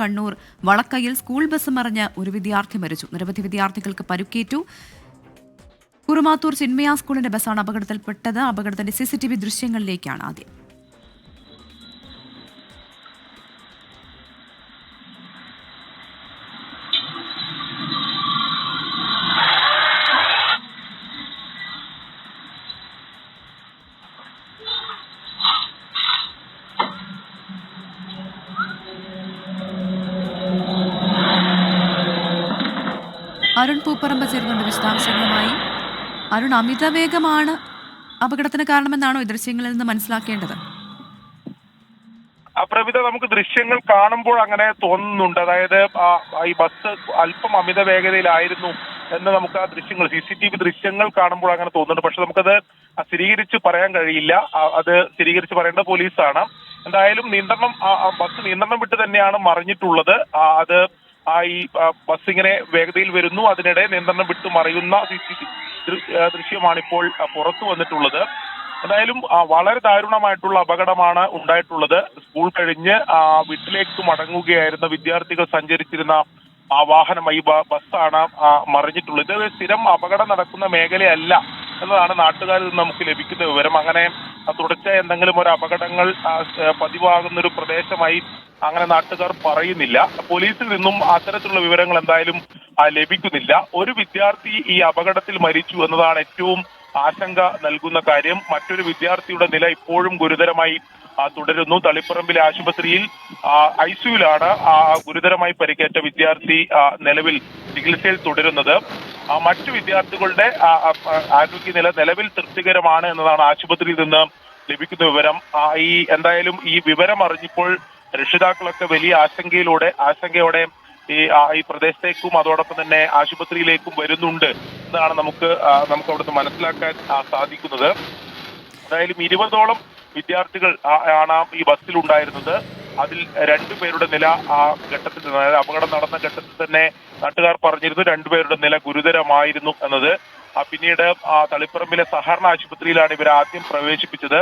Kannur. വളക്കയിൽ school bus മറിഞ്ഞ് ഒരു വിദ്യാർത്ഥി മരിച്ചു. നിരവധി വിദ്യാർത്ഥികൾക്ക് പരുക്കേറ്റു. കുറുമാത്തൂർ ചിന്മയ സ്കൂളിന്റെ ബസ്സാണ് അപകടത്തിൽപ്പെട്ടത്. അപകടത്തിന്റെ സി സി ടി വി ദൃശ്യങ്ങളിലേക്കാണ് ആദ്യം. അരുൺ പൂപ്പറമ്പ് ചേരുന്നുണ്ട് വിശദാംശങ്ങളുമായി. അരുൺ അമിത വേഗമാണ് അപകടത്തിന് കാരണമെന്നാണോ ദൃശ്യങ്ങളിൽ നിന്ന് മനസ്സിലാക്കേണ്ടത്? അപ്രമിത നമുക്ക് ദൃശ്യങ്ങൾ കാണുമ്പോൾ അങ്ങനെ തോന്നുന്നുണ്ട്. അതായത് ഈ ബസ് അല്പം അമിത വേഗതയിലായിരുന്നു എന്ന് നമുക്ക് ആ ദൃശ്യങ്ങൾ സി സി ടി വി ദൃശ്യങ്ങൾ കാണുമ്പോൾ അങ്ങനെ തോന്നുന്നുണ്ട്. പക്ഷെ നമുക്കത് സ്ഥിരീകരിച്ച് പറയാൻ കഴിയില്ല. അത് സ്ഥിരീകരിച്ച് പറയേണ്ട പോലീസാണ്. എന്തായാലും നിയന്ത്രണം ബസ് നിയന്ത്രണം വിട്ട് തന്നെയാണ് മറിഞ്ഞിട്ടുള്ളത്. അത് ആ ഈ ബസ് ഇങ്ങനെ വേഗതയിൽ വരുന്നു. അതിനിടെ നിയന്ത്രണം വിട്ടു മറിയുന്ന സി സി ദൃശ്യമാണ് ഇപ്പോൾ ആ, പുറത്തു വന്നിട്ടുള്ളത്. എന്തായാലും വളരെ ദാരുണമായിട്ടുള്ള അപകടമാണ് ഉണ്ടായിട്ടുള്ളത്. സ്കൂൾ കഴിഞ്ഞ് വീട്ടിലേക്ക് മടങ്ങുകയായിരുന്ന വിദ്യാർത്ഥികൾ സഞ്ചരിച്ചിരുന്ന ആ വാഹനം ഈ ബസ്സാണ് മറിഞ്ഞിട്ടുള്ളത്. ഇത് സ്ഥിരം അപകടം നടക്കുന്ന മേഖലയല്ല. എന്നതാണ് നാട്ടുകാരിൽ നിന്ന് നമുക്ക് ലഭിക്കുന്ന വിവരം. അങ്ങനെ തുടർച്ച എന്തെങ്കിലും ഒരു അപകടങ്ങൾ പതിവാകുന്ന ഒരു പ്രദേശമായി അങ്ങനെ നാട്ടുകാർ പറയുന്നില്ല. പോലീസിൽ നിന്നും അത്തരത്തിലുള്ള വിവരങ്ങൾ എന്തായാലും ലഭിക്കുന്നില്ല. ഒരു വിദ്യാർത്ഥി ഈ അപകടത്തിൽ മരിച്ചു എന്നതാണ് ഏറ്റവും ആശങ്ക നൽകുന്ന കാര്യം. മറ്റൊരു വിദ്യാർത്ഥിയുടെ നില ഇപ്പോഴും ഗുരുതരമായി തുടരുന്നു. തളിപ്പറമ്പിലെ ആശുപത്രിയിൽ ഐ സിയുലാണ് ഗുരുതരമായി പരിക്കേറ്റ വിദ്യാർത്ഥി നിലവിൽ ചികിത്സയിൽ തുടരുന്നത്. മറ്റു വിദ്യാർത്ഥികളുടെ ആരോഗ്യ ആരോഗ്യനില നിലവിൽ തൃപ്തികരമാണ് എന്നതാണ് ആശുപത്രിയിൽ നിന്ന് ലഭിക്കുന്ന വിവരം. ഈ എന്തായാലും ഈ വിവരം അറിഞ്ഞപ്പോൾ രക്ഷിതാക്കളൊക്കെ വലിയ ആശങ്കയിലൂടെ ആശങ്കയോടെ ഈ ഈ പ്രദേശത്തേക്കും അതോടൊപ്പം തന്നെ ആശുപത്രിയിലേക്കും വരുന്നുണ്ട് എന്നാണ് നമുക്ക് നമുക്ക് അവിടുന്ന് മനസ്സിലാക്കാൻ സാധിക്കുന്നത്. എന്തായാലും ഇരുപതോളം വിദ്യാർത്ഥികൾ ആണ് ഈ ബസ്സിൽ ഉണ്ടായിരുന്നത് അതിൽ രണ്ടുപേരുടെ നില ആ ഘട്ടത്തിൽ അതായത് അപകടം നടന്ന ഘട്ടത്തിൽ തന്നെ നാട്ടുകാർ പറഞ്ഞിരുന്നു രണ്ടുപേരുടെ നില ഗുരുതരമായിരുന്നു എന്നത്. പിന്നീട് ആ തളിപ്പറമ്പിലെ സഹകരണ ആശുപത്രിയിലാണ് ഇവർ ആദ്യം പ്രവേശിപ്പിച്ചത്.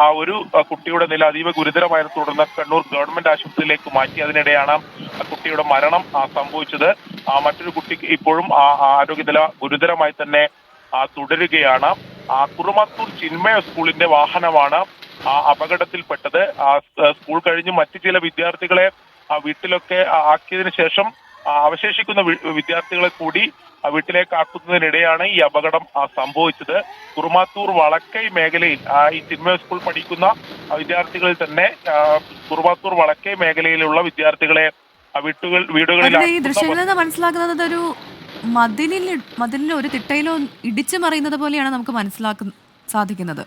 ആ ഒരു കുട്ടിയുടെ നില അതീവ ഗുരുതരമായിരുന്നു തുടർന്ന് കണ്ണൂർ ഗവൺമെന്റ് ആശുപത്രിയിലേക്ക് മാറ്റി. അതിനിടെയാണ് ആ കുട്ടിയുടെ മരണം സംഭവിച്ചത്. ആ മറ്റൊരു കുട്ടിക്ക് ഇപ്പോഴും ആ ആരോഗ്യനില ഗുരുതരമായി തന്നെ തുടരുകയാണ്. കുറുമത്തൂർ ചിന്മയ സ്കൂളിന്റെ വാഹനമാണ് ആ അപകടത്തിൽപ്പെട്ടത്. ആ സ്കൂൾ കഴിഞ്ഞ് മറ്റു ചില വിദ്യാർത്ഥികളെ ആ വീട്ടിലൊക്കെ ആക്കിയതിനു ശേഷം അവശേഷിക്കുന്ന വിദ്യാർത്ഥികളെ കൂടി ആ വീട്ടിലേക്ക് ആക്കുന്നതിനിടെയാണ് ഈ അപകടം സംഭവിച്ചത്. കുറുമാത്തൂർ വളക്കൈ മേഖലയിൽ ഈ ചിന്മയ സ്കൂൾ പഠിക്കുന്ന വിദ്യാർത്ഥികളിൽ തന്നെ കുറുമാത്തൂർ വളക്കൈ മേഖലയിലുള്ള വിദ്യാർത്ഥികളെ വീട്ടുകൾ വീടുകളിൽ ഈ ദൃശ്യങ്ങളിൽ നിന്ന് മനസ്സിലാക്കുന്നത്? ഒരു മതിലിൽ മതിലിൽ ഒരു തിട്ടയിലോ ഇടിച്ചു മറിയുന്നത് പോലെയാണ് നമുക്ക് മനസ്സിലാക്കാൻ സാധിക്കുന്നത്.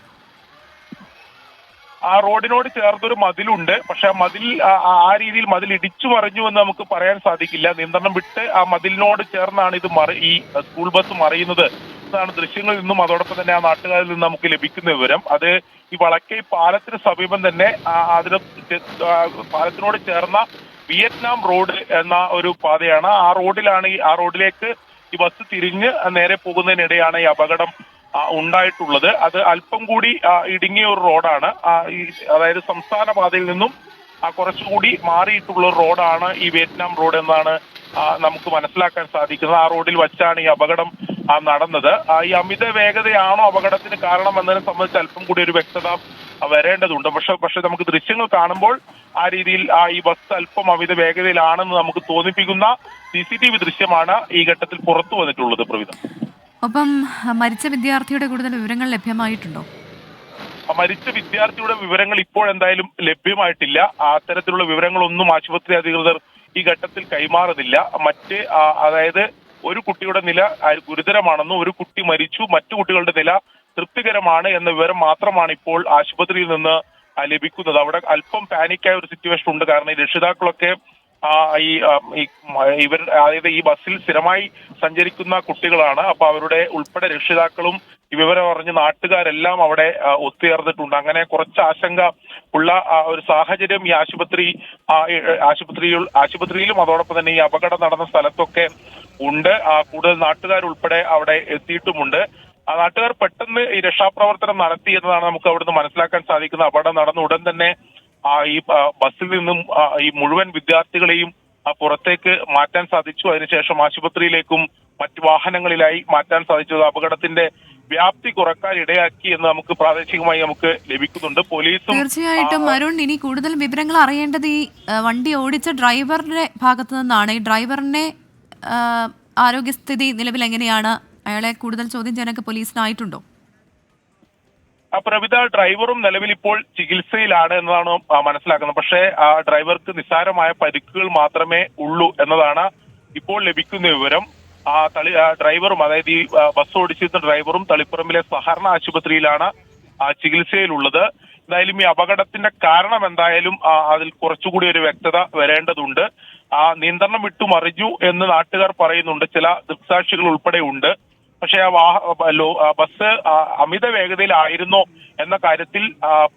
ആ റോഡിനോട് ചേർന്നൊരു മതിലുണ്ട്. പക്ഷെ ആ മതിൽ ആ- രീതിയിൽ മതിൽ ഇടിച്ചു മറിഞ്ഞു എന്ന് നമുക്ക് പറയാൻ സാധിക്കില്ല. നിയന്ത്രണം വിട്ട് ആ മതിലിനോട് ചേർന്നാണ് ഇത് മറി ഈ സ്കൂൾ ബസ് മറിയുന്നത് എന്നാണ് ദൃശ്യങ്ങളിൽ നിന്നും അതോടൊപ്പം തന്നെ ആ നാട്ടുകാരിൽ നിന്ന് നമുക്ക് ലഭിക്കുന്ന വിവരം. അത് ഈ വളക്കൈ പാലത്തിന് സമീപം തന്നെ അതിന് പാലത്തിനോട് ചേർന്ന വിയറ്റ്നാം റോഡ് എന്ന ഒരു പാതയാണ്. ആ റോഡിലാണ് ഈ ആ റോഡിലേക്ക് ഈ ബസ് തിരിഞ്ഞ് നേരെ പോകുന്നതിനിടെയാണ് ഈ അപകടം ഉണ്ടായിട്ടുള്ളത്. അത് അല്പം കൂടി ഇടുങ്ങിയ ഒരു റോഡാണ്. അതായത് സംസ്ഥാന പാതയിൽ നിന്നും കുറച്ചുകൂടി മാറിയിട്ടുള്ള റോഡാണ് ഈ വിയറ്റ്നാം റോഡ് എന്നാണ് നമുക്ക് മനസ്സിലാക്കാൻ സാധിക്കുന്നത്. ആ റോഡിൽ വച്ചാണ് ഈ അപകടം നടന്നത്. ഈ അമിത വേഗതയാണോ അപകടത്തിന് കാരണം എന്നതിനെ സംബന്ധിച്ച് അല്പം കൂടി ഒരു വ്യക്തത വരേണ്ടതുണ്ട്. പക്ഷെ പക്ഷെ നമുക്ക് ദൃശ്യങ്ങൾ കാണുമ്പോൾ ആ രീതിയിൽ ആ ഈ ബസ് അല്പം അമിത വേഗതയിലാണെന്ന് നമുക്ക് തോന്നിപ്പിക്കുന്ന സി സി ടി വി ദൃശ്യമാണ് ഈ ഘട്ടത്തിൽ പുറത്തു വന്നിട്ടുള്ളത് പ്രവിധ ഒപ്പം മരിച്ച വിദ്യാർത്ഥിയുടെ കൂടുതൽ വിവരങ്ങൾ ലഭ്യമായിട്ടുണ്ടോ? മരിച്ച വിദ്യാർത്ഥിയുടെ വിവരങ്ങൾ ഇപ്പോൾ എന്തായാലും ലഭ്യമായിട്ടില്ല. അത്തരത്തിലുള്ള വിവരങ്ങളൊന്നും ആശുപത്രി അധികൃതർ ഈ ഘട്ടത്തിൽ കൈമാറുന്നില്ല. മറ്റ് അതായത് ഒരു കുട്ടിയുടെ നില ഗുരുതരമാണെന്നും ഒരു കുട്ടി മരിച്ചു മറ്റു കുട്ടികളുടെ നില തൃപ്തികരമാണ് എന്ന വിവരം മാത്രമാണ് ഇപ്പോൾ ആശുപത്രിയിൽ നിന്ന് ലഭിക്കുന്നത്. അവിടെ അല്പം പാനിക്കായ ഒരു സിറ്റുവേഷൻ ഉണ്ട്. കാരണം ഈ രക്ഷിതാക്കളൊക്കെ ഇവർ അതായത് ഈ ബസ്സിൽ സ്ഥിരമായി സഞ്ചരിക്കുന്ന കുട്ടികളാണ്. അപ്പൊ അവരുടെ ഉൾപ്പെടെ രക്ഷിതാക്കളും വിവരം അറിഞ്ഞ് നാട്ടുകാരെല്ലാം അവിടെ ഒത്തുചേർന്നിട്ടുണ്ട്. അങ്ങനെ കുറച്ച് ആശങ്ക ഉള്ള ഒരു സാഹചര്യം ഈ ആശുപത്രി ആശുപത്രിയിൽ ആശുപത്രിയിലും അതോടൊപ്പം തന്നെ ഈ അപകടം നടന്ന സ്ഥലത്തൊക്കെ ഉണ്ട്. കൂടുതൽ നാട്ടുകാരുൾപ്പെടെ അവിടെ എത്തിയിട്ടുമുണ്ട്. നാട്ടുകാർ പെട്ടെന്ന് ഈ രക്ഷാപ്രവർത്തനം നടത്തി എന്നതാണ് നമുക്ക് അവിടുന്ന് മനസ്സിലാക്കാൻ സാധിക്കുന്നത്. അപകടം നടന്ന ഉടൻ തന്നെ ഈ ബസ്സിൽ നിന്നും ഈ മുഴുവൻ വിദ്യാർത്ഥികളെയും പുറത്തേക്ക് മാറ്റാൻ സാധിച്ചു. അതിനുശേഷം ആശുപത്രിയിലേക്കും മറ്റു വാഹനങ്ങളിലായി മാറ്റാൻ സാധിച്ചു. അപകടത്തിന്റെ വ്യാപ്തി കുറയ്ക്കാൻ ഇടയാക്കി എന്ന് നമുക്ക് പ്രാദേശികമായി നമുക്ക് ലഭിക്കുന്നുണ്ട്. പോലീസും തീർച്ചയായിട്ടും അരുൺ ഇനി കൂടുതൽ വിവരങ്ങൾ അറിയേണ്ടത് ഈ വണ്ടി ഓടിച്ച ഡ്രൈവറുടെ ഭാഗത്തു നിന്നാണ്. ഈ ഡ്രൈവറിന്റെ ആരോഗ്യസ്ഥിതി നിലവിൽ എങ്ങനെയാണ്? അയാളെ കൂടുതൽ ചോദ്യം ചെയ്യാനൊക്കെ പോലീസിനായിട്ടുണ്ടോ ആ പ്രവിധ ഡ്രൈവറും നിലവിൽ ഇപ്പോൾ ചികിത്സയിലാണ് എന്നതാണ് മനസ്സിലാക്കുന്നത്. പക്ഷേ ആ ഡ്രൈവർക്ക് നിസ്സാരമായ പരിക്കുകൾ മാത്രമേ ഉള്ളൂ എന്നതാണ് ഇപ്പോൾ ലഭിക്കുന്ന വിവരം. ആ തളി ഡ്രൈവറും അതായത് ഈ ബസ് ഓടിച്ചിരുന്ന ഡ്രൈവറും തളിപ്പറമ്പിലെ സഹകരണ ആശുപത്രിയിലാണ് ആ ചികിത്സയിലുള്ളത്. എന്തായാലും ഈ അപകടത്തിന്റെ കാരണം എന്തായാലും അതിൽ കുറച്ചുകൂടി ഒരു വ്യക്തത വരേണ്ടതുണ്ട്. ആ നിയന്ത്രണം വിട്ടു മറിഞ്ഞു എന്ന് നാട്ടുകാർ പറയുന്നുണ്ട്. ചില ദൃക്സാക്ഷികൾ ഉൾപ്പെടെ ഉണ്ട് പക്ഷേ ആ ബസ് അമിത വേഗതയിലായിരുന്നോ എന്ന കാര്യത്തിൽ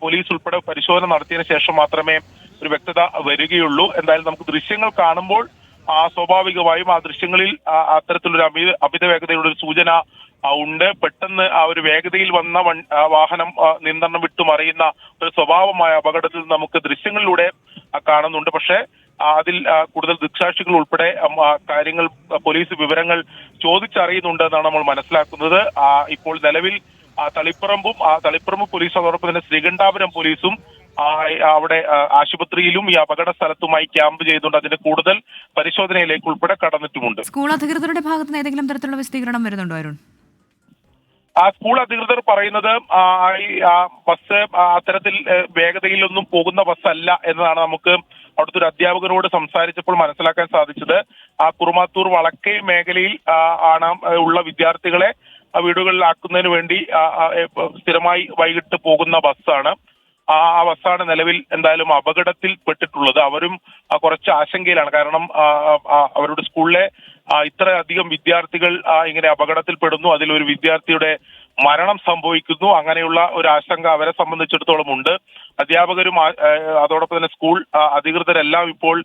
പോലീസ് ഉൾപ്പെടെ പരിശോധന നടത്തിയതിനു ശേഷം മാത്രമേ ഒരു വ്യക്തത വരികയുള്ളൂ. എന്തായാലും നമുക്ക് ദൃശ്യങ്ങൾ കാണുമ്പോൾ ആ സ്വാഭാവികമായും ആ ദൃശ്യങ്ങളിൽ അത്തരത്തിലൊരു അമിത അമിത വേഗതയുടെ ഒരു സൂചന ഉണ്ട്. പെട്ടെന്ന് ആ ഒരു വേഗതയിൽ വന്ന വാഹനം നിയന്ത്രണം വിട്ടു മറിയുന്ന ഒരു സ്വഭാവമായ അപകടത്തിൽ നമുക്ക് ദൃശ്യങ്ങളിലൂടെ കാണുന്നുണ്ട്. പക്ഷേ അതിൽ കൂടുതൽ ദൃക്സാക്ഷികൾ ഉൾപ്പെടെ കാര്യങ്ങൾ പോലീസ് വിവരങ്ങൾ ചോദിച്ചറിയുന്നുണ്ട് എന്നാണ് നമ്മൾ മനസ്സിലാക്കുന്നത്. ഇപ്പോൾ നിലവിൽ തളിപ്പറമ്പും ആ, തളിപ്പറമ്പ് പോലീസ് അതോടൊപ്പം തന്നെ ശ്രീകണ്ഠാപുരം പോലീസും അവിടെ ആശുപത്രിയിലും ഈ അപകട സ്ഥലത്തുമായി ക്യാമ്പ് ചെയ്തുകൊണ്ട് അതിന്റെ കൂടുതൽ പരിശോധനയിലേക്ക് ഉൾപ്പെടെ കടന്നിട്ടുമുണ്ട്. സ്കൂൾ അധികൃതരുടെ ഭാഗത്ത് നിന്ന് ഏതെങ്കിലും തരത്തിലുള്ള വിശദീകരണം വരുന്നുണ്ടോ അരുൺ? ആ സ്കൂൾ അധികൃതർ പറയുന്നത് ബസ് അത്തരത്തിൽ വേഗതയിലൊന്നും പോകുന്ന ബസ്സല്ല എന്നതാണ് നമുക്ക് അവിടുത്തെ ഒരു അധ്യാപകരോട് സംസാരിച്ചപ്പോൾ മനസ്സിലാക്കാൻ സാധിച്ചത് ആ കുറുമാത്തൂർ വളക്കൈ മേഖലയിൽ ആണ് ഉള്ള വിദ്യാർത്ഥികളെ വീടുകളിലാക്കുന്നതിന് വേണ്ടി സ്ഥിരമായി വൈകിട്ട് പോകുന്ന ബസ്സാണ്. ആ ബസ്സാണ് നിലവിൽ എന്തായാലും അപകടത്തിൽ പെട്ടിട്ടുള്ളത്. അവരും കുറച്ച് ആശങ്കയിലാണ്. കാരണം അവരുടെ സ്കൂളിലെ ഇത്രയധികം വിദ്യാർത്ഥികൾ ഇങ്ങനെ അപകടത്തിൽ പെടുന്നു. ഒരു വിദ്യാർത്ഥിയുടെ മരണം സംഭവിക്കുന്നു. അങ്ങനെയുള്ള ഒരു ആശങ്ക അവരെ സംബന്ധിച്ചിടത്തോളം ഉണ്ട്. അധ്യാപകരും അതോടൊപ്പം തന്നെ സ്കൂൾ അധികൃതരെല്ലാം ഇപ്പോൾ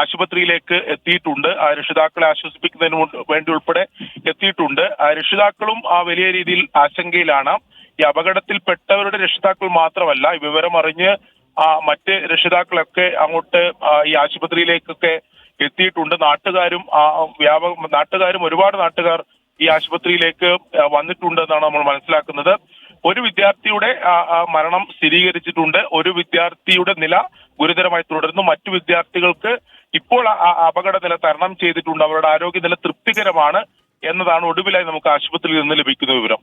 ആശുപത്രിയിലേക്ക് എത്തിയിട്ടുണ്ട്. രക്ഷിതാക്കളെ ആശ്വസിപ്പിക്കുന്നതിന് വേണ്ടി ഉൾപ്പെടെ എത്തിയിട്ടുണ്ട്. രക്ഷിതാക്കളും ആ വലിയ രീതിയിൽ ആശങ്കയിലാണ്. ഈ അപകടത്തിൽപ്പെട്ടവരുടെ രക്ഷിതാക്കൾ മാത്രമല്ല ഈ വിവരം അറിഞ്ഞ് മറ്റ് രക്ഷിതാക്കളൊക്കെ അങ്ങോട്ട് ഈ ആശുപത്രിയിലേക്കൊക്കെ എത്തിയിട്ടുണ്ട്. നാട്ടുകാരും വ്യാപക നാട്ടുകാരും ഒരുപാട് നാട്ടുകാർ ഈ ആശുപത്രിയിലേക്ക് വന്നിട്ടുണ്ടെന്നാണ് നമ്മൾ മനസ്സിലാക്കുന്നത്. ഒരു വിദ്യാർത്ഥിയുടെ മരണം സ്ഥിരീകരിച്ചിട്ടുണ്ട്. ഒരു വിദ്യാർത്ഥിയുടെ നില ഗുരുതരമായി തുടരുന്നു. മറ്റു വിദ്യാർത്ഥികൾക്ക് ഇപ്പോൾ അപകട നില തരണം ചെയ്തിട്ടുണ്ട്. അവരുടെ ആരോഗ്യനില തൃപ്തികരമാണ് എന്നതാണ് ഒടുവിലായി നമുക്ക് ആശുപത്രിയിൽ നിന്ന് ലഭിക്കുന്ന വിവരം.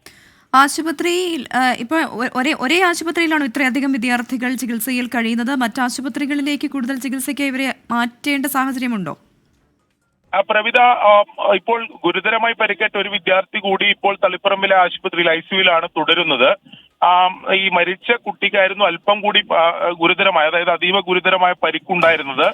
ആശുപത്രിയിൽ ഇപ്പൊ ഒരേ ഒരേ ആശുപത്രിയിലാണ് ഇത്രയധികം വിദ്യാർത്ഥികൾ ചികിത്സയിൽ കഴിയുന്നത്. മറ്റ് ആശുപത്രികളിലേക്ക് കൂടുതൽ ചികിത്സയ്ക്ക് ഇവരെ മാറ്റേണ്ട സാഹചര്യമുണ്ടോ? ആ പ്രവിധ ഇപ്പോൾ ഗുരുതരമായി പരിക്കേറ്റ ഒരു വിദ്യാർത്ഥി കൂടി ഇപ്പോൾ തളിപ്പറമ്പിലെ ആശുപത്രിയിൽ ഐ സിയുലാണ് തുടരുന്നത്. ഈ മരിച്ച കുട്ടിക്കായിരുന്നു അല്പം കൂടി ആ, ഗുരുതരമായ അതായത് അതീവ ഗുരുതരമായ പരിക്കുണ്ടായിരുന്നത്.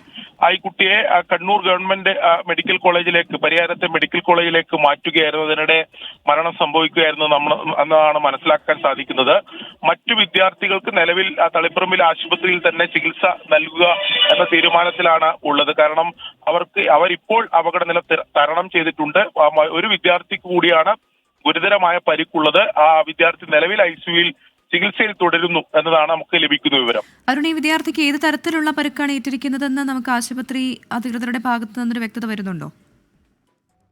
ആ ഈ കുട്ടിയെ കണ്ണൂർ ഗവൺമെന്റ് മെഡിക്കൽ കോളേജിലേക്ക് പരിയാരത്തെ മെഡിക്കൽ കോളേജിലേക്ക് മാറ്റുകയായിരുന്നു. അതിനിടെ മരണം സംഭവിക്കുകയായിരുന്നു നമ്മൾ എന്നാണ് മനസ്സിലാക്കാൻ സാധിക്കുന്നത്. മറ്റു വിദ്യാർത്ഥികൾക്ക് നിലവിൽ ആ, തളിപ്പറമ്പിലെ ആശുപത്രിയിൽ തന്നെ ചികിത്സ നൽകുക എന്ന തീരുമാനത്തിലാണ് ഉള്ളത്. കാരണം അവർക്ക് അവരിപ്പോൾ അപകടനില തരണം ചെയ്തിട്ടുണ്ട്. ഒരു വിദ്യാർത്ഥിക്ക് കൂടിയാണ് ഗുരുതരമായ പരിക്കുള്ളത് ആ വിദ്യാർത്ഥി നിലവിൽ ഐ സിയുയിൽ ചികിത്സയിൽ തുടരുന്നു എന്നതാണ് നമുക്ക് ലഭിക്കുന്ന വിവരം. അരുൺ ഈ വിദ്യാർത്ഥിക്ക് ഏത് തരത്തിലുള്ള പരുക്കാണ് ഏറ്റിരിക്കുന്നതെന്ന് നമുക്ക് ആശുപത്രി അധികൃതരുടെ ഭാഗത്ത് നിന്നൊരു വ്യക്തത വരുന്നുണ്ടോ?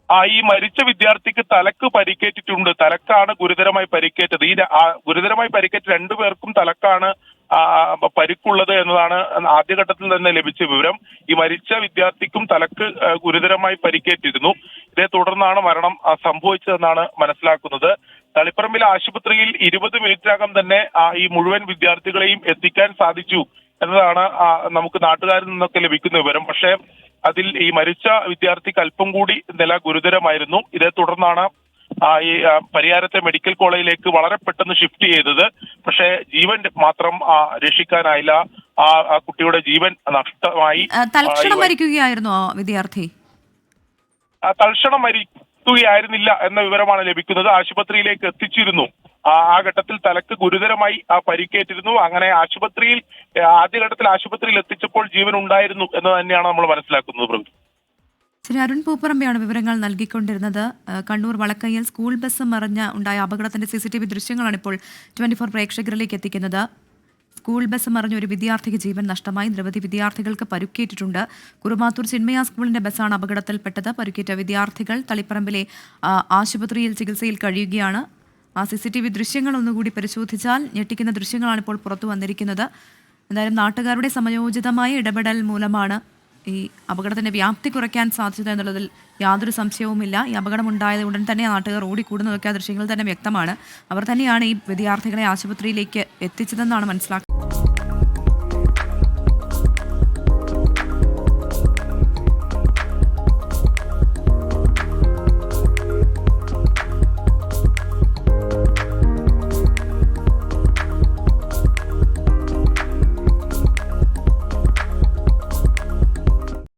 ആ ഈ മരിച്ച വിദ്യാർത്ഥിക്ക് തലക്ക് പരിക്കേറ്റിട്ടുണ്ട്. തലക്കാണ് ഗുരുതരമായി പരിക്കേറ്റത്. ഈ ഗുരുതരമായി പരിക്കേറ്റ രണ്ടുപേർക്കും തലക്കാണ് പരിക്കുള്ളത് എന്നതാണ് ആദ്യഘട്ടത്തിൽ തന്നെ ലഭിച്ച വിവരം. ഈ മരിച്ച വിദ്യാർത്ഥിക്കും തലക്ക് ഗുരുതരമായി പരിക്കേറ്റിരുന്നു. ഇതേ തുടർന്നാണ് മരണം സംഭവിച്ചതെന്നാണ് മനസ്സിലാക്കുന്നത്. തളിപ്പറമ്പിലെ ആശുപത്രിയിൽ ഇരുപത് മിനിറ്റിനകം തന്നെ ഈ മുഴുവൻ വിദ്യാർത്ഥികളെയും എത്തിക്കാൻ സാധിച്ചു എന്നതാണ് നമുക്ക് നാട്ടുകാരിൽ നിന്നൊക്കെ ലഭിക്കുന്ന വിവരം. പക്ഷേ അതിൽ ഈ മരിച്ച വിദ്യാർത്ഥിക്ക് അല്പം കൂടി നില ഗുരുതരമായിരുന്നു. ഇതേ തുടർന്നാണ് ഈ ആ, പരിയാരത്തെ മെഡിക്കൽ കോളേജിലേക്ക് വളരെ പെട്ടെന്ന് ഷിഫ്റ്റ് ചെയ്തത്. പക്ഷേ ജീവൻ മാത്രം രക്ഷിക്കാനായില്ല. ആ കുട്ടിയുടെ ജീവൻ നഷ്ടമായി. തൽക്ഷണം ആ, ഈ മരിക്കുകയായിരുന്നു വിദ്യാർത്ഥി? തൽക്ഷണം മരിക്കുകയായിരുന്നില്ല എന്ന വിവരമാണ് ലഭിക്കുന്നത്. ആശുപത്രിയിലേക്ക് എത്തിച്ചിരുന്നു. ആ ഘട്ടത്തിൽ തലക്ക് ഗുരുതരമായി ആ, പരിക്കേറ്റിരുന്നു. അങ്ങനെ ആശുപത്രിയിൽ ആദ്യഘട്ടത്തിൽ ആശുപത്രിയിൽ എത്തിച്ചപ്പോൾ ജീവൻ ഉണ്ടായിരുന്നു എന്ന് തന്നെയാണ് നമ്മൾ മനസ്സിലാക്കുന്നത് പ്രവീൺ ശ്രീ അരുൺ പൂപ്പറമ്പയാണ് വിവരങ്ങൾ നൽകിക്കൊണ്ടിരുന്നത്. കണ്ണൂർ വളക്കയ്യൽ സ്കൂൾ ബസ് മറിഞ്ഞ ഉണ്ടായ അപകടത്തിന്റെ സി സി ടി വി ദൃശ്യങ്ങളാണ് ഇപ്പോൾ ട്വന്റി ഫോർ പ്രേക്ഷകരിലേക്ക് എത്തിക്കുന്നത്. സ്കൂൾ ബസ് മറിഞ്ഞ ഒരു വിദ്യാർത്ഥിക്ക് ജീവൻ നഷ്ടമായി. നിരവധി വിദ്യാർത്ഥികൾക്ക് പരുക്കേറ്റിട്ടുണ്ട്. കുറുമാത്തൂർ ചിന്മയ സ്കൂളിന്റെ ബസ്സാണ് അപകടത്തിൽപ്പെട്ടത്. പരുക്കേറ്റ വിദ്യാർത്ഥികൾ തളിപ്പറമ്പിലെ ആശുപത്രിയിൽ ചികിത്സയിൽ കഴിയുകയാണ്. ആ സി സി ടി വി ദൃശ്യങ്ങൾ ഒന്നുകൂടി പരിശോധിച്ചാൽ ഞെട്ടിക്കുന്ന ദൃശ്യങ്ങളാണ് ഇപ്പോൾ പുറത്തു വന്നിരിക്കുന്നത്. എന്തായാലും നാട്ടുകാരുടെ സമയോചിതമായ ഇടപെടൽ മൂലമാണ് ഈ അപകടത്തിന്റെ വ്യാപ്തി കുറയ്ക്കാൻ സാധിച്ചത് എന്നുള്ളതിൽ യാതൊരു സംശയവുമില്ല. ഈ അപകടം അപകടമുണ്ടായത് ഉടൻ തന്നെ നാട്ടുകാർ ഓടിക്കൂടുന്നതൊക്കെ ആ ദൃശ്യങ്ങൾ തന്നെ വ്യക്തമാണ്. അവർ തന്നെയാണ് ഈ വിദ്യാർത്ഥികളെ ആശുപത്രിയിലേക്ക് എത്തിച്ചതെന്നാണ് മനസ്സിലാക്കുന്നത്.